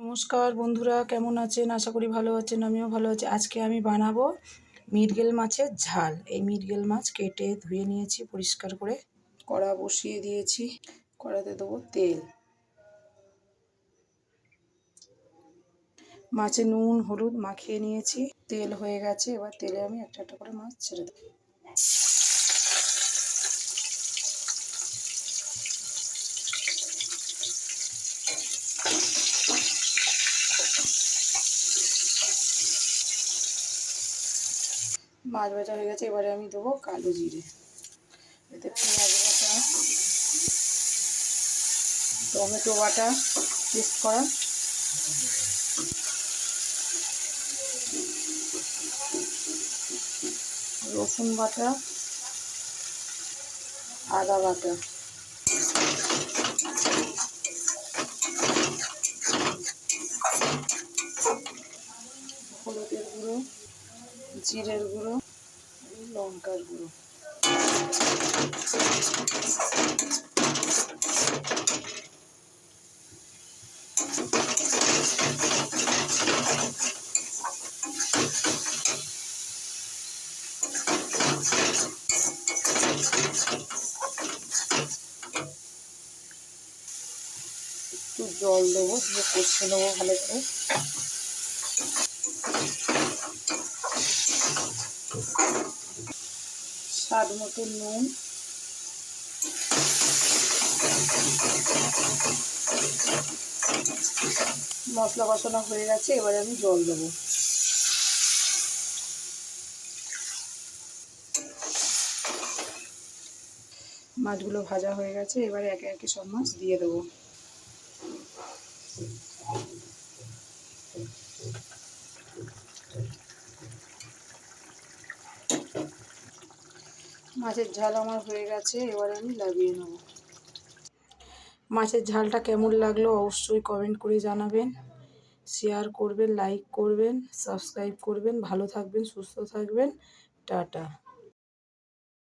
নমস্কার বন্ধুরা, কেমন আছেন? আশা করি ভালো আছেন, আমিও ভালো আছি। আজকে আমি বানাবো মিরগেল মাছের ঝাল। এই মিরগেল মাছ কেটে ধুয়ে নিয়েছি, পরিষ্কার করে কড়া বসিয়ে দিয়েছি। কড়াতে দেবো তেল। মাছে নুন, হলুদ মাখিয়ে নিয়েছি। তেল হয়ে গেছে, এবার তেলে আমি একটা একটা করে মাছ ছেড়ে দেবো। মাছ ভাজা হয়ে গেছে, এবারে আমি দেবো কালো জিরে। এতে পেঁয়াজ বাটা, টমেটো বাটা পেস্ট করা। রসুন বাটা, আদা বাটা। হলুদের গুঁড়ো। জিরের গুঁড়ো লঙ্কার গুঁড়ো। একটু জল দেবো কষে নেব ভালো করে। স্বাদ মতো নুন। মশলা কষানো হয়ে গেছে, এবারে আমি জল দেবো। মাছগুলো ভাজা হয়ে গেছে, এবারে একে একে সব মাছ দিয়ে দেবো। মাছের ঝাল আমার হয়ে গেছে, এবারে আমি লাগিয়ে নেব। মাছের ঝালটা কেমন লাগল অবশ্যই কমেন্ট করে জানাবেন। শেয়ার করবেন লাইক করবেন সাবস্ক্রাইব করবেন, ভালো থাকবেন, সুস্থ থাকবেন, টাটা।